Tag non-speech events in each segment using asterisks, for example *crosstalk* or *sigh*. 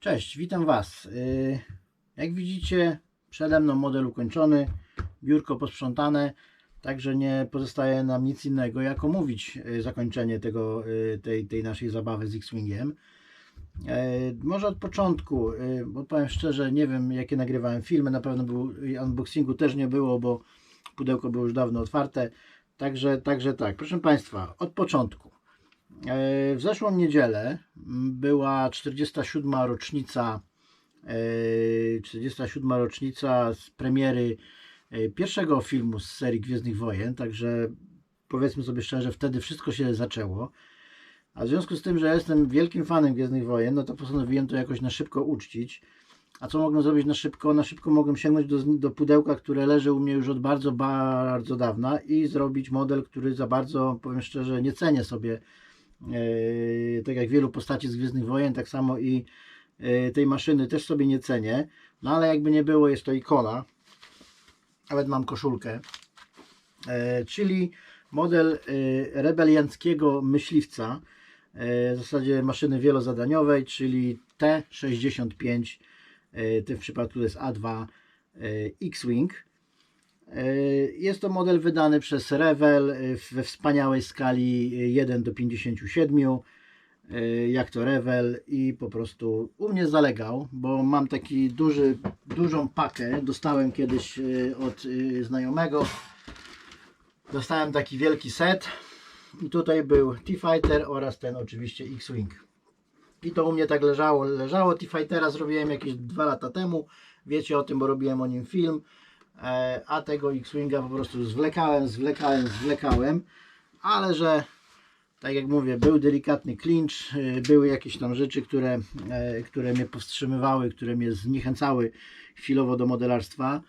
Cześć, witam Was. Yy, Jak widzicie, przede mną model ukończony, biurko posprzątane, także nie pozostaje nam nic innego, jak omówić yy, zakończenie tego, yy, tej, tej naszej zabawy z X-Wingiem. Może od początku, bo powiem szczerze, nie wiem jakie nagrywałem filmy, na pewno był, unboxingu też nie było, bo pudełko było już dawno otwarte. Także, także tak, proszę Państwa, od początku. E, W zeszłą niedzielę była 47. rocznica e, 47. rocznica z premiery e, pierwszego filmu z serii Gwiezdnych Wojen, także powiedzmy sobie szczerze, wtedy wszystko się zaczęło. A w związku z tym, że jestem wielkim fanem Gwiezdnych Wojen, no to postanowiłem to jakoś na szybko uczcić. A co mogłem zrobić na szybko? Na szybko mogłem sięgnąć do, do pudełka, które leży u mnie już od bardzo, bardzo dawna i zrobić model, który za bardzo, powiem szczerze, nie cenię sobie E, tak jak wielu postaci z Gwiezdnych Wojen, tak samo i e, tej maszyny też sobie nie cenię. No ale jakby nie było, jest to ikona. Nawet mam koszulkę. E, Czyli model e, rebelianckiego myśliwca. e, W zasadzie maszyny wielozadaniowej, czyli T65. e, To w przypadku to jest A2 e, X-Wing. E, Jest to model wydany przez Rewel e, we wspaniałej skali 1 do 57, e, jak to Rewel i po prostu u mnie zalegał, bo mam taki duży, dużą pakę, dostałem kiedyś od znajomego, dostałem taki wielki set i tutaj był T-Fighter oraz ten oczywiście X-Wing. I to u mnie tak leżało, leżało. T-Fightera zrobiłem jakieś dwa lata temu, wiecie o tym, bo robiłem o nim film. E, a tego X-Winga po prostu zwlekałem, zwlekałem, zwlekałem, ale że tak jak mówię, był delikatny clinch, e, były jakieś tam rzeczy, które, e, które mnie powstrzymywały, które mnie zniechęcały chwilowo do modelarstwa,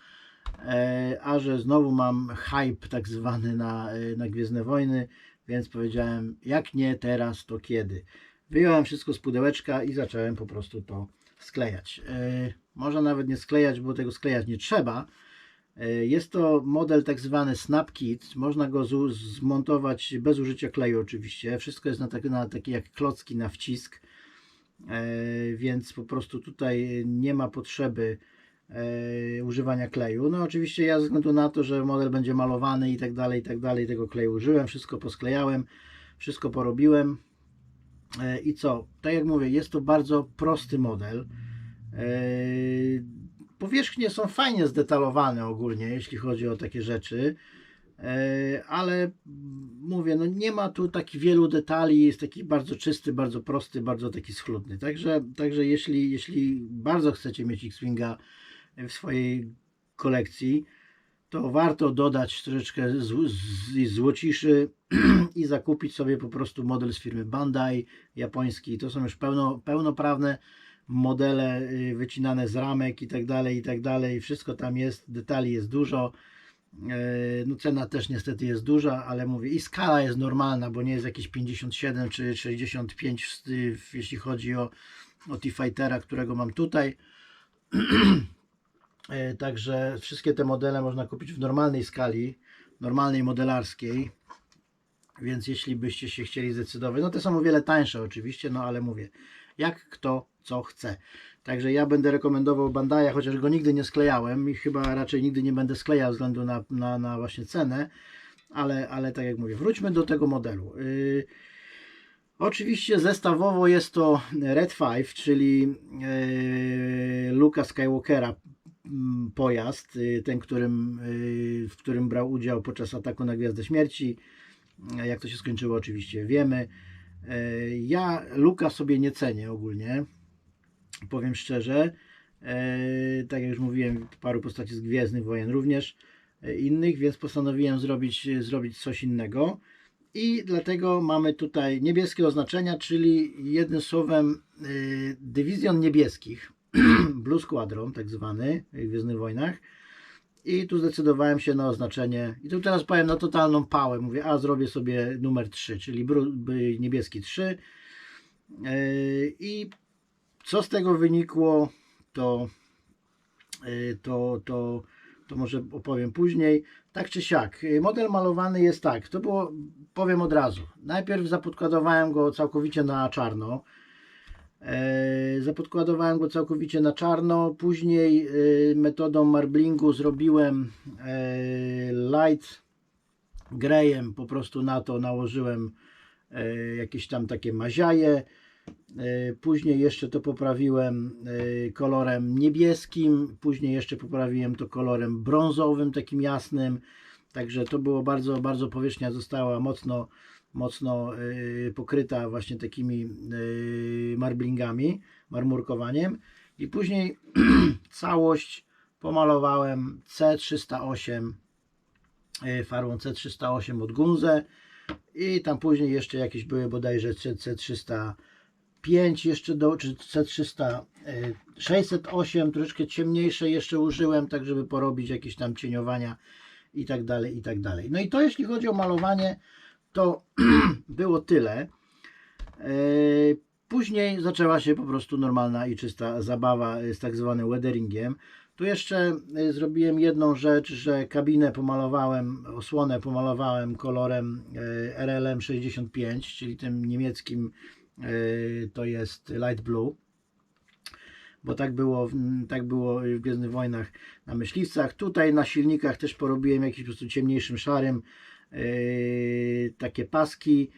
e, a że znowu mam hype tak zwany na, e, na Gwiezdne Wojny, więc powiedziałem, jak nie teraz, to kiedy. Wyjąłem wszystko z pudełeczka i zacząłem po prostu to sklejać. Może nawet nie sklejać, bo tego sklejać nie trzeba, Jest to model tak zwany Snap Kit. Można go zmontować bez użycia kleju oczywiście. Wszystko jest na, tak, na takie jak klocki na wcisk. E, Więc po prostu tutaj nie ma potrzeby e, używania kleju. No oczywiście ja ze względu na to, że model będzie malowany i tak dalej, i tak dalej, tego kleju użyłem. Wszystko posklejałem, wszystko porobiłem. E, I co? Tak jak mówię, jest to bardzo prosty model. Powierzchnie są fajnie zdetalowane ogólnie, jeśli chodzi o takie rzeczy, E, ale mówię, no nie ma tu takich wielu detali, jest taki bardzo czysty, bardzo prosty, bardzo taki schludny. Także, także jeśli, jeśli bardzo chcecie mieć X-Winga w swojej kolekcji, to warto dodać troszeczkę złociszy *clears throat* i zakupić sobie po prostu model z firmy Bandai japoński. To są już pełno, pełnoprawne modele y, wycinane z ramek i tak dalej, i tak dalej. Wszystko tam jest, detali jest dużo. E, No cena też niestety jest duża, ale mówię i skala jest normalna, bo nie jest jakieś 57 czy 65 w- w- jeśli chodzi o, o T-Fightera, którego mam tutaj. *clears throat* E, Także wszystkie te modele można kupić w normalnej skali, normalnej modelarskiej. Więc jeśli byście się chcieli zdecydować, no te są o wiele tańsze oczywiście, no ale mówię, jak kto co chce. Także ja będę rekomendował Bandai, chociaż go nigdy nie sklejałem i chyba raczej nigdy nie będę sklejał ze względu na, na, na właśnie cenę, ale, ale tak jak mówię, wróćmy do tego modelu. Yy, Oczywiście zestawowo jest to Red 5, czyli yy, Luka Skywalkera mm, pojazd, yy, ten, którym, yy, w którym brał udział podczas ataku na Gwiazdę Śmierci. Jak to się skończyło, oczywiście wiemy. Yy, Ja Luka sobie nie cenię ogólnie, powiem szczerze. Yy, Tak jak już mówiłem, paru postaci z Gwiezdnych Wojen również yy, innych, więc postanowiłem zrobić, zrobić coś innego. I dlatego mamy tutaj niebieskie oznaczenia, czyli jednym słowem dywizjon niebieskich, *clears throat* Blue Squadron tak zwany w Gwiezdnych Wojnach. I tu zdecydowałem się na oznaczenie. I tu teraz powiem na totalną pałę. Mówię, a zrobię sobie numer 3, czyli niebieski 3. Yy, I co z tego wynikło, to, yy, to, to, to może opowiem później. Tak czy siak, yy, model malowany jest tak. To było, powiem od razu. Najpierw zapodkładowałem go całkowicie na czarno. E, Zapodkładowałem go całkowicie na czarno. Później e, metodą marblingu zrobiłem e, light greyem. Po prostu na to nałożyłem jakieś tam takie maziaje. Później jeszcze to poprawiłem kolorem niebieskim. Później jeszcze poprawiłem to kolorem brązowym, takim jasnym. Także to było bardzo, bardzo powierzchnia została mocno, mocno yy, pokryta właśnie takimi yy, marblingami, marmurkowaniem. I później *clears throat* całość pomalowałem C308 yy, farbą C308 od Gunze i tam później jeszcze jakieś były bodajże C305 jeszcze do, czy C300 yy, 608 troszeczkę ciemniejsze jeszcze użyłem tak żeby porobić jakieś tam cieniowania i tak dalej, i tak dalej. No i to jeśli chodzi o malowanie, to *clears throat* było tyle. E, Później zaczęła się po prostu normalna i czysta zabawa z tak zwanym weatheringiem. Tu jeszcze e, zrobiłem jedną rzecz, że kabinę pomalowałem, osłonę pomalowałem kolorem e, RLM 65, czyli tym niemieckim to jest light blue bo tak było, tak było w Gwiezdnych Wojnach na myśliwcach. Tutaj na silnikach też porobiłem jakimś po prostu ciemniejszym szarym takie paski.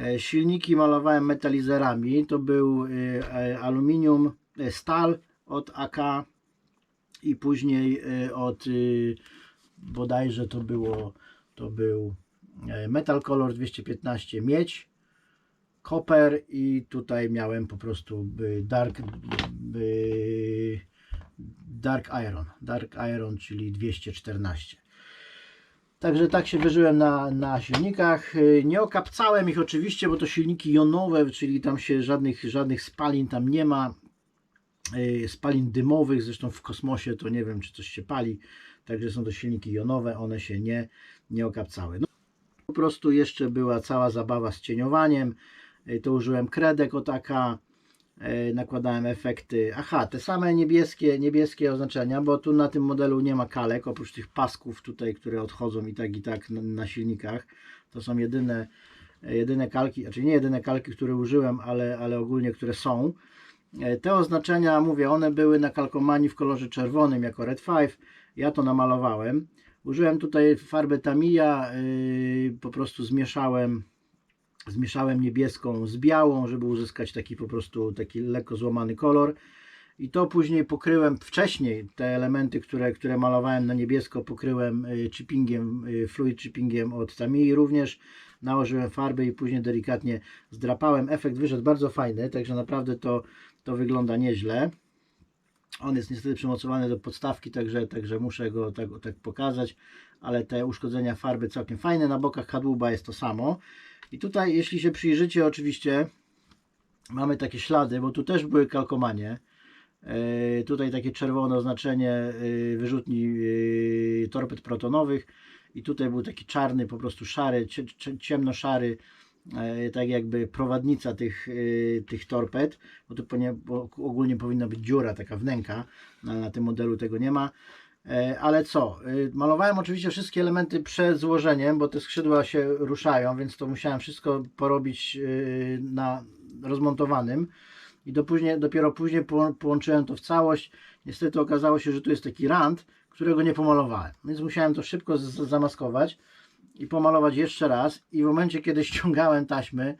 E, Silniki malowałem metalizerami. To był yy, e, aluminium, e, stal od AK i później e, od yy, bodajże to było to był Metal Color 215 miedź Copper i tutaj miałem po prostu y, Dark y, Dark Iron, Dark Iron, czyli 214. Także tak się wyżyłem na, na silnikach. Y, Nie okapcałem ich oczywiście, bo to silniki jonowe, czyli tam się żadnych, żadnych spalin tam nie ma. Y, Spalin dymowych, zresztą w kosmosie to nie wiem, czy coś się pali. Także są to silniki jonowe, one się nie, nie okapcały. No, po prostu jeszcze była cała zabawa z cieniowaniem. Y, To użyłem kredek od AK, y, nakładałem efekty. Aha, te same niebieskie, niebieskie oznaczenia, bo tu na tym modelu nie ma kalek, oprócz tych pasków tutaj, które odchodzą i tak i tak na, na silnikach. To są jedyne, jedyne kalki, znaczy nie jedyne kalki, które użyłem, ale, ale ogólnie które są. E, Te oznaczenia, mówię, one były na kalkomanii w kolorze czerwonym jako Red 5. Ja to namalowałem. Użyłem tutaj farbę Tamiya, yy, po prostu zmieszałem zmieszałem niebieską z białą, żeby uzyskać taki po prostu taki lekko złamany kolor. I to później pokryłem wcześniej te elementy, które, które malowałem na niebiesko, pokryłem y, chippingiem, y, fluid chippingiem od Tamii również. Nałożyłem farby i później delikatnie zdrapałem. Efekt wyszedł bardzo fajny, także naprawdę to, to wygląda nieźle. On jest niestety przymocowany do podstawki, także, także muszę go tak, tak pokazać, ale te uszkodzenia farby całkiem fajne. Na bokach kadłuba jest to samo. I tutaj, jeśli się przyjrzycie, oczywiście mamy takie ślady, bo tu też były kalkomanie. E, Tutaj takie czerwone oznaczenie e, wyrzutni e, torped protonowych i tutaj był taki czarny, po prostu szary, cie- cie- ciemnoszary, tak jakby prowadnica tych, tych torped, bo tu ogólnie powinna być dziura, taka wnęka, na tym modelu tego nie ma. E, Ale co? e, Malowałem oczywiście wszystkie elementy przed złożeniem, bo te skrzydła się ruszają, więc to musiałem wszystko porobić e, na rozmontowanym. I do później, dopiero później połą- połączyłem to w całość. Niestety okazało się, że tu jest taki rand, którego nie pomalowałem. Więc musiałem to szybko zamaskować i pomalować jeszcze raz. I w momencie, kiedy *laughs* ściągałem taśmy,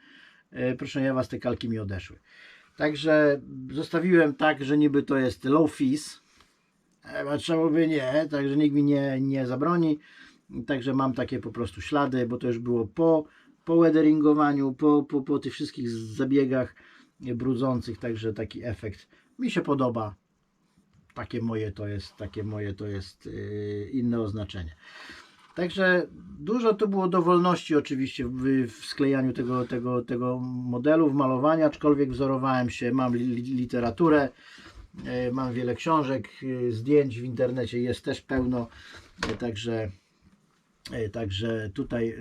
proszę ja was, te kalki mi odeszły. Także zostawiłem tak, że niby to jest low fizz, a czemu by nie, także nikt mi nie, nie zabroni. Także mam takie po prostu ślady, bo to już było po, po weatheringowaniu, po, po, po tych wszystkich zabiegach brudzących, także taki efekt mi się podoba. Takie moje to jest, takie moje to jest yy, inne oznaczenie. Także dużo tu było dowolności oczywiście w, w sklejaniu tego, tego, tego modelu, w malowaniu, aczkolwiek wzorowałem się, mam li, li- literaturę, E, Mam wiele książek, e, zdjęć w internecie jest też pełno, e, także, e, także tutaj e, e,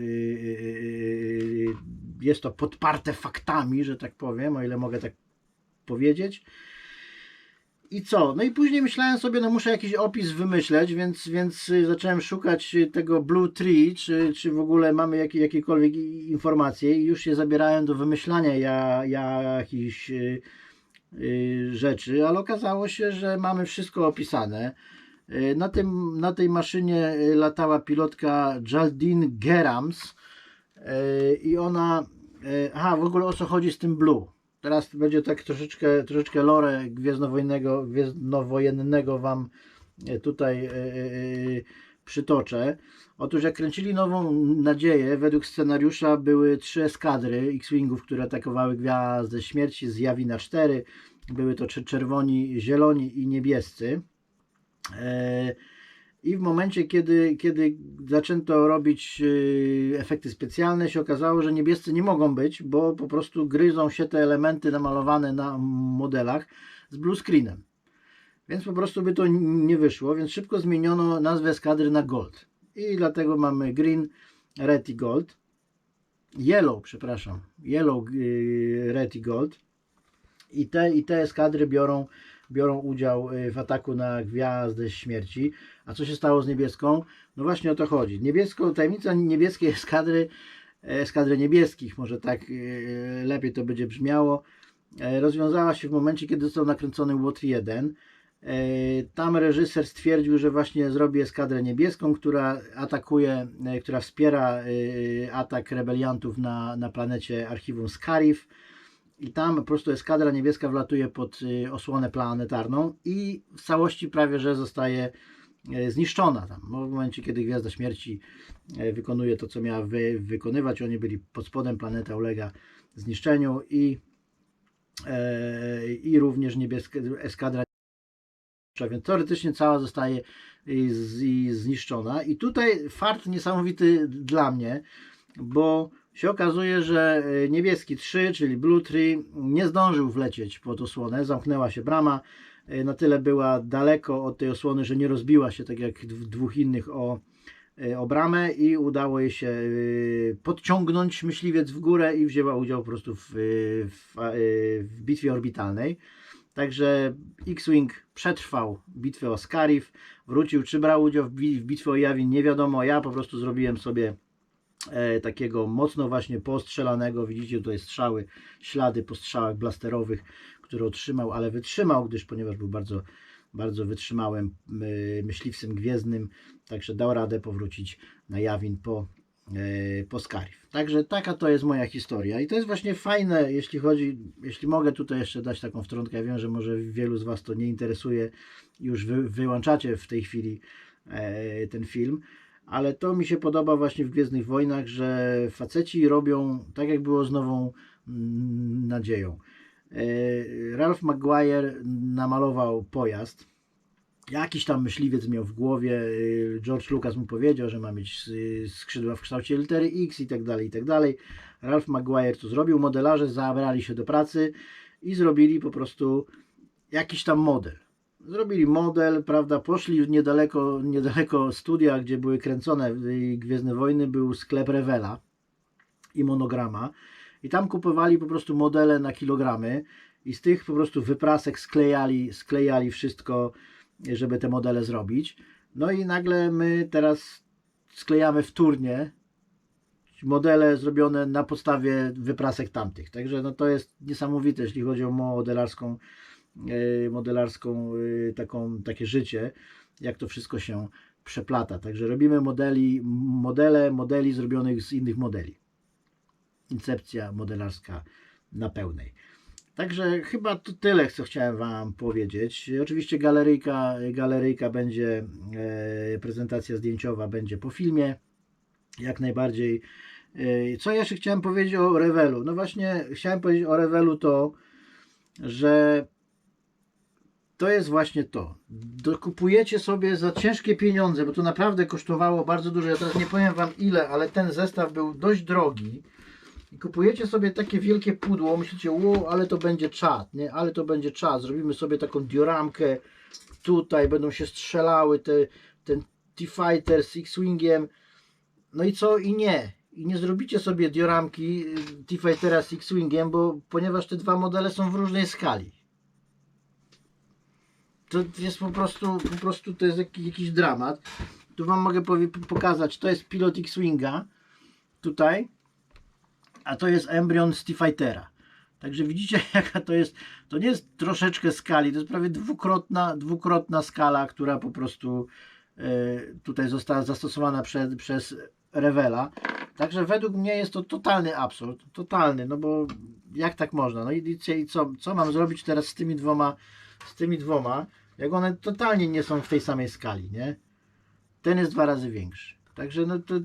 e, jest to podparte faktami, że tak powiem, o ile mogę tak powiedzieć. I co? No i później myślałem sobie, no muszę jakiś opis wymyśleć, więc, więc zacząłem szukać tego Blue Tree, czy, czy w ogóle mamy jakie, jakiekolwiek informacje i już się zabierałem do wymyślania ja, jakichś y, y, rzeczy, ale okazało się, że mamy wszystko opisane. Y, Na, tym, na tej maszynie y, latała pilotka Jaldine Gerams y, i ona. y, Aha, w ogóle o co chodzi z tym Blue? Teraz będzie tak troszeczkę, troszeczkę lore gwiezdnowojennego, gwiezdnowojennego Wam y, tutaj y, y, przytoczę. Otóż jak kręcili Nową Nadzieję, według scenariusza były trzy eskadry X-Wingów, które atakowały Gwiazdę Śmierci z Jawina 4. Były to czer- czerwoni, zieloni i niebiescy. E, I w momencie, kiedy, kiedy zaczęto robić e, efekty specjalne, się okazało, że niebiescy nie mogą być, bo po prostu gryzą się te elementy namalowane na modelach z blue screenem. Więc po prostu by to nie wyszło, więc szybko zmieniono nazwę eskadry na gold. I dlatego mamy green, red i gold. Yellow, przepraszam. Yellow, y, red i gold. I te, i te eskadry biorą, biorą udział y, w ataku na Gwiazdę Śmierci. A co się stało z niebieską? No właśnie o to chodzi. Niebieską, tajemnica niebieskiej eskadry, eskadry niebieskich, może tak y, lepiej to będzie brzmiało, e, rozwiązała się w momencie, kiedy został nakręcony Łotr 1. E, Tam reżyser stwierdził, że właśnie zrobi eskadrę niebieską, która atakuje, e, która wspiera e, atak rebeliantów na, na planecie archiwum Scarif. I tam po prostu eskadra niebieska wlatuje pod osłonę planetarną i w całości prawie że zostaje zniszczona tam. W momencie, kiedy Gwiazda Śmierci wykonuje to, co miała wy, wykonywać, oni byli pod spodem, planeta ulega zniszczeniu i, e, i również niebieska eskadra więc teoretycznie cała zostaje y, zniszczona. I tutaj fart niesamowity dla mnie, bo się okazuje, że y, niebieski 3, czyli Blue 3, nie zdążył wlecieć pod osłonę, zamknęła się brama, y, na tyle była daleko od tej osłony, że nie rozbiła się tak jak dwóch innych o, o bramę i udało jej się podciągnąć myśliwiec w górę i wzięła udział po prostu w, w, w bitwie orbitalnej. Także X-Wing przetrwał bitwę o Scarif, wrócił, czy brał udział w, bi- w bitwie o Jawin, nie wiadomo. Ja po prostu zrobiłem sobie e, takiego mocno właśnie postrzelanego, widzicie tutaj strzały, ślady po strzałach blasterowych, które otrzymał, ale wytrzymał, gdyż ponieważ był bardzo, bardzo wytrzymałym y, myśliwcem gwiezdnym, także dał radę powrócić na Jawin po, e, po Scarif. Także taka to jest moja historia. I to jest właśnie fajne, jeśli chodzi, jeśli mogę tutaj jeszcze dać taką wtrątkę, ja wiem, że może wielu z Was to nie interesuje, już wy, wyłączacie w tej chwili e, ten film, ale to mi się podoba właśnie w Gwiezdnych Wojnach, że faceci robią tak jak było z Nową mm, Nadzieją. E, Ralph McGuire namalował pojazd, jakiś tam myśliwiec miał w głowie, y, George Lucas mu powiedział, że ma mieć y, skrzydła w kształcie litery X i tak dalej, i tak dalej. Ralph McGuire to zrobił, modelarze zabrali się do pracy i zrobili po prostu jakiś tam model. Zrobili model, prawda, poszli niedaleko, niedaleko studia, gdzie były kręcone y, Gwiezdne Wojny, był sklep Revela i monograma i tam kupowali po prostu modele na kilogramy i z tych po prostu wyprasek sklejali, sklejali wszystko, żeby te modele zrobić. No i nagle my teraz sklejamy wtórnie modele zrobione na podstawie wyprasek tamtych. Także no to jest niesamowite, jeśli chodzi o modelarską, e, modelarską e, taką, takie życie, jak to wszystko się przeplata. Także robimy modeli, modele modeli zrobionych z innych modeli. Incepcja modelarska na pełnej. Także chyba to tyle, co chciałem Wam powiedzieć. Oczywiście galeryjka, galeryjka będzie, e, prezentacja zdjęciowa będzie po filmie, jak najbardziej. E, Co jeszcze chciałem powiedzieć o Revelu? No właśnie, chciałem powiedzieć o Revelu to, że to jest właśnie to. Dokupujecie sobie za ciężkie pieniądze, bo to naprawdę kosztowało bardzo dużo. Ja teraz nie powiem Wam ile, ale ten zestaw był dość drogi. I kupujecie sobie takie wielkie pudło, myślicie, wow, ale to będzie czad, nie? Ale to będzie czad. Zrobimy sobie taką dioramkę. Tutaj będą się strzelały te, ten T-Fighter z X-Wingiem. No i co? I nie. I nie zrobicie sobie dioramki y, T-Fightera z X-Wingiem, bo ponieważ te dwa modele są w różnej skali. To jest po prostu, po prostu to jest jakiś, jakiś dramat. Tu Wam mogę pokazać, to jest pilot X-Winga. Tutaj a to jest embrion z T-Fightera. Także widzicie, *laughs* jaka to jest. To nie jest troszeczkę skali, to jest prawie dwukrotna, dwukrotna skala, która po prostu e, tutaj została zastosowana przed, przez Revela. Także według mnie jest to totalny absurd. Totalny, no bo jak tak można? No i, i co, co mam zrobić teraz z tymi dwoma, z tymi dwoma, jak one totalnie nie są w tej samej skali, nie? Ten jest dwa razy większy. Także no to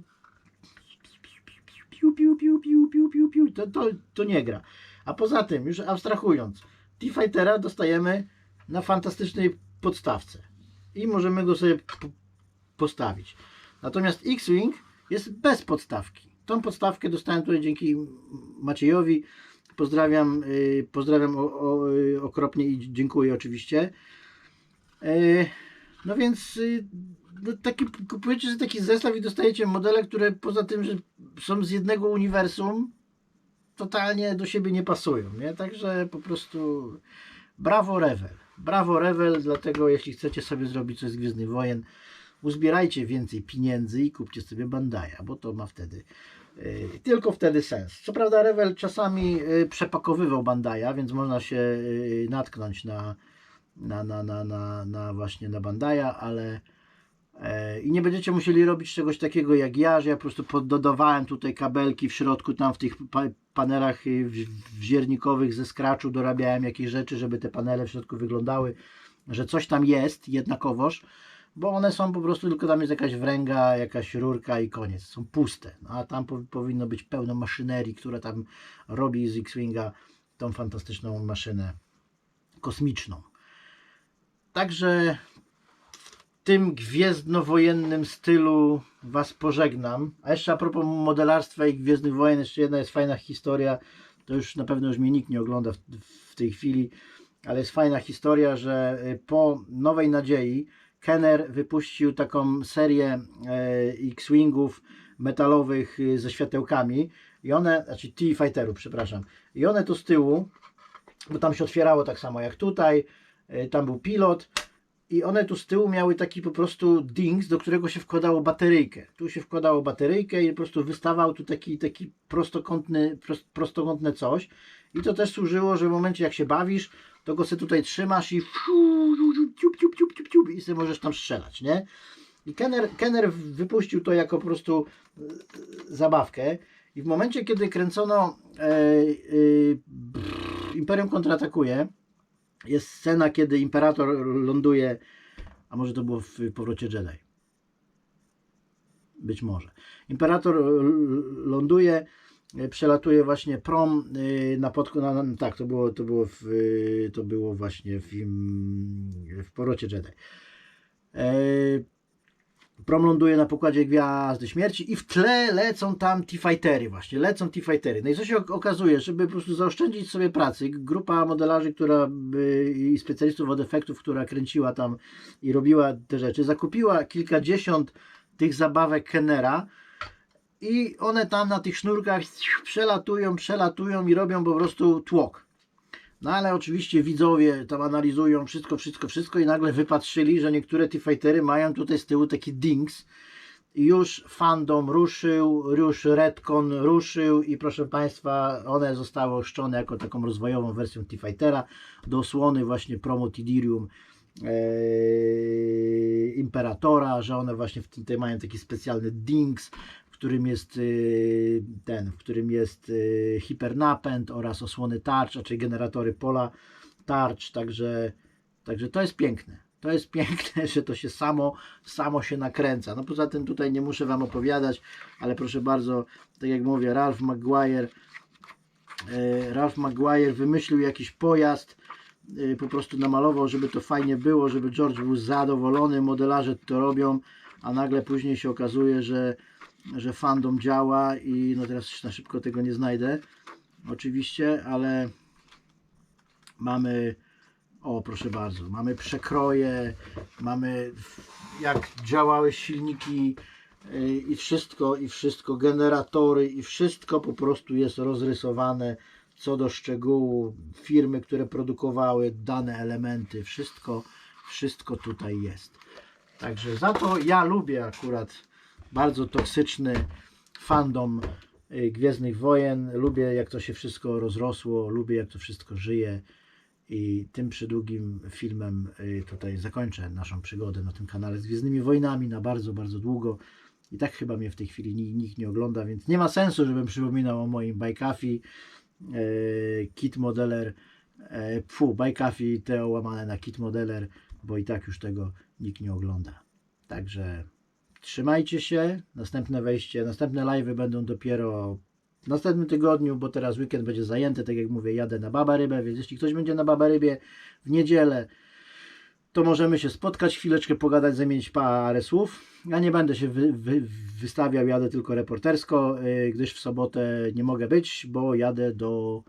piu, piu, piu, piu, piu, piu, piu. To, to, to nie gra. A poza tym, już abstrahując, T-Fightera dostajemy na fantastycznej podstawce i możemy go sobie postawić. Natomiast X-Wing jest bez podstawki. Tą podstawkę dostałem tutaj dzięki Maciejowi. Pozdrawiam, yy, pozdrawiam o, o, yy, okropnie i dziękuję oczywiście. Yy, no więc yy, taki, kupujecie sobie taki zestaw i dostajecie modele, które poza tym, że są z jednego uniwersum, totalnie do siebie nie pasują. Nie? Także po prostu brawo Revel. Brawo Revel, dlatego jeśli chcecie sobie zrobić coś z Gwiezdnych Wojen, uzbierajcie więcej pieniędzy i kupcie sobie Bandaya, bo to ma wtedy yy, tylko wtedy sens. Co prawda Revel czasami yy, przepakowywał Bandaya, więc można się yy, natknąć na, na, na, na, na, na właśnie na Bandaya, ale I nie będziecie musieli robić czegoś takiego jak ja, że ja po prostu poddodawałem tutaj kabelki w środku, tam w tych pa panelach y, wziernikowych ze scratchu dorabiałem jakieś rzeczy, żeby te panele w środku wyglądały, że coś tam jest jednakowoż, bo one są po prostu tylko tam jest jakaś wręga, jakaś rurka i koniec, są puste, no, a tam po powinno być pełno maszynerii, która tam robi z X-Winga tą fantastyczną maszynę kosmiczną. Także tym gwiezdnowojennym stylu Was pożegnam. A jeszcze a propos modelarstwa i Gwiezdnych Wojen, jeszcze jedna jest fajna historia. To już na pewno już mnie nikt nie ogląda w, w tej chwili, ale jest fajna historia, że y, po Nowej Nadziei Kenner wypuścił taką serię e, X-Wingów metalowych y, ze światełkami i one, znaczy T-Fighterów, przepraszam, i one tu z tyłu, bo tam się otwierało tak samo jak tutaj, y, tam był pilot, i one tu z tyłu miały taki po prostu dings, do którego się wkładało bateryjkę. Tu się wkładało bateryjkę i po prostu wystawał tu taki, taki prostokątny, prost, prostokątne coś. I to też służyło, że w momencie jak się bawisz, to go sobie tutaj trzymasz i ciup, ciup, ciup, ciup, ciup, i sobie możesz tam strzelać, nie? I Kenner, Kenner wypuścił to jako po prostu e, zabawkę. I w momencie, kiedy kręcono e, e, brrr, Imperium kontratakuje, jest scena, kiedy imperator ląduje, a może to było w powrocie Jedi. Być może. Imperator l- ląduje, e, przelatuje właśnie prom e, na podku, na, tak, to było, to było, w, e, to było właśnie w, w powrocie Jedi. E, Prom ląduje na pokładzie Gwiazdy Śmierci i w tle lecą tam T-Fightery właśnie, lecą T-Fightery. No i co się ok- okazuje, żeby po prostu zaoszczędzić sobie pracy, grupa modelarzy, która i specjalistów od efektów, która kręciła tam i robiła te rzeczy, zakupiła kilkadziesiąt tych zabawek Kennera i one tam na tych sznurkach przelatują, przelatują i robią po prostu tłok. No ale oczywiście widzowie tam analizują wszystko, wszystko, wszystko i nagle wypatrzyli, że niektóre T-Fightery mają tutaj z tyłu taki dings. Już fandom ruszył, już Redcon ruszył i proszę Państwa, one zostały oszczone jako taką rozwojową wersją T-Fightera do osłony właśnie Promo Tidirium ee, Imperatora, że one właśnie w tym mają taki specjalny dings, którym jest yy, ten, w którym jest yy, hipernapęd oraz osłony tarcz, czyli generatory pola tarcz, także, także to jest piękne. To jest *laughs* piękne, że to się samo, samo się nakręca. No poza tym tutaj nie muszę Wam opowiadać, ale proszę bardzo, tak jak mówię, Ralph Maguire, e, Ralph Maguire wymyślił jakiś pojazd, po prostu namalował, żeby to fajnie było, żeby George był zadowolony, modelarze to robią, a nagle później się okazuje, że, że fandom działa i no teraz na szybko tego nie znajdę, oczywiście, ale mamy o, proszę bardzo, mamy przekroje, mamy jak działały silniki yy, i wszystko, i wszystko, generatory i wszystko po prostu jest rozrysowane co do szczegółu, firmy, które produkowały dane elementy, wszystko, wszystko tutaj jest. Także za to ja lubię akurat bardzo toksyczny fandom y, Gwiezdnych Wojen. Lubię jak to się wszystko rozrosło, lubię jak to wszystko żyje. I tym przydługim filmem y, tutaj zakończę naszą przygodę na tym kanale z Gwiezdnymi Wojnami na bardzo, bardzo długo. I tak chyba mnie w tej chwili ni- nikt nie ogląda, więc nie ma sensu, żebym przypominał o moim Bajkafi, e, Kit Modeler, e, fu, Bajkafi, te łamane na Kit Modeler, bo i tak już tego nikt nie ogląda. Także trzymajcie się, następne wejście, następne live'y będą dopiero w następnym tygodniu, bo teraz weekend będzie zajęty, tak jak mówię, jadę na Baba Rybę, więc jeśli ktoś będzie na Baba Rybie w niedzielę, to możemy się spotkać, chwileczkę pogadać, zamienić parę słów. Ja nie będę się wy, wy, wystawiał, jadę tylko reportersko, yy, gdyż w sobotę nie mogę być, bo jadę do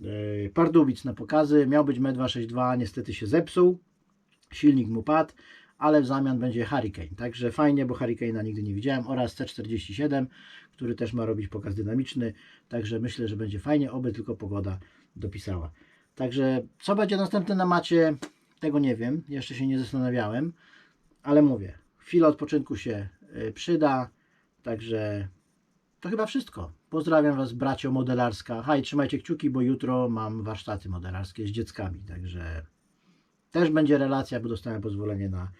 yy, Pardubic na pokazy. Miał być Me262, niestety się zepsuł, silnik mu padł, ale w zamian będzie Hurricane. Także fajnie, bo Hurricane'a nigdy nie widziałem oraz C47, który też ma robić pokaz dynamiczny. Także myślę, że będzie fajnie, oby tylko pogoda dopisała. Także co będzie następne na macie, tego nie wiem, jeszcze się nie zastanawiałem, ale mówię, chwila odpoczynku się y, przyda, także to chyba wszystko. Pozdrawiam Was, bracio modelarska. Haj, trzymajcie kciuki, bo jutro mam warsztaty modelarskie z dzieckami, także też będzie relacja, bo dostałem pozwolenie na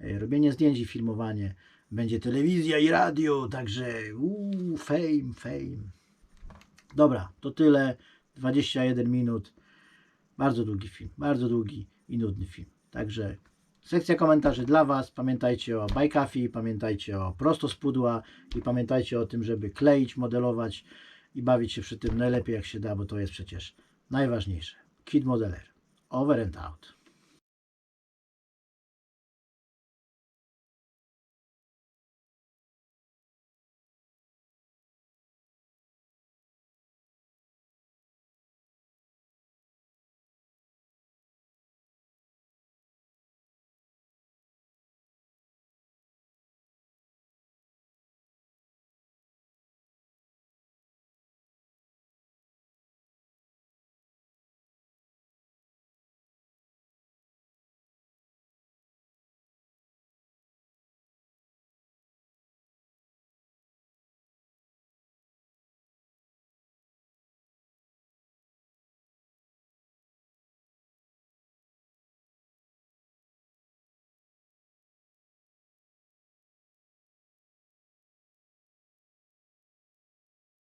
y, robienie zdjęć i filmowanie. Będzie telewizja i radio, także uuu, fame, fame. Dobra, to tyle. 21 minut. Bardzo długi film, bardzo długi i nudny film. Także sekcja komentarzy dla Was. Pamiętajcie o bajkafi, pamiętajcie o prosto z pudła i pamiętajcie o tym, żeby kleić, modelować i bawić się przy tym najlepiej jak się da, bo to jest przecież najważniejsze. Kid Modeler. Over and out.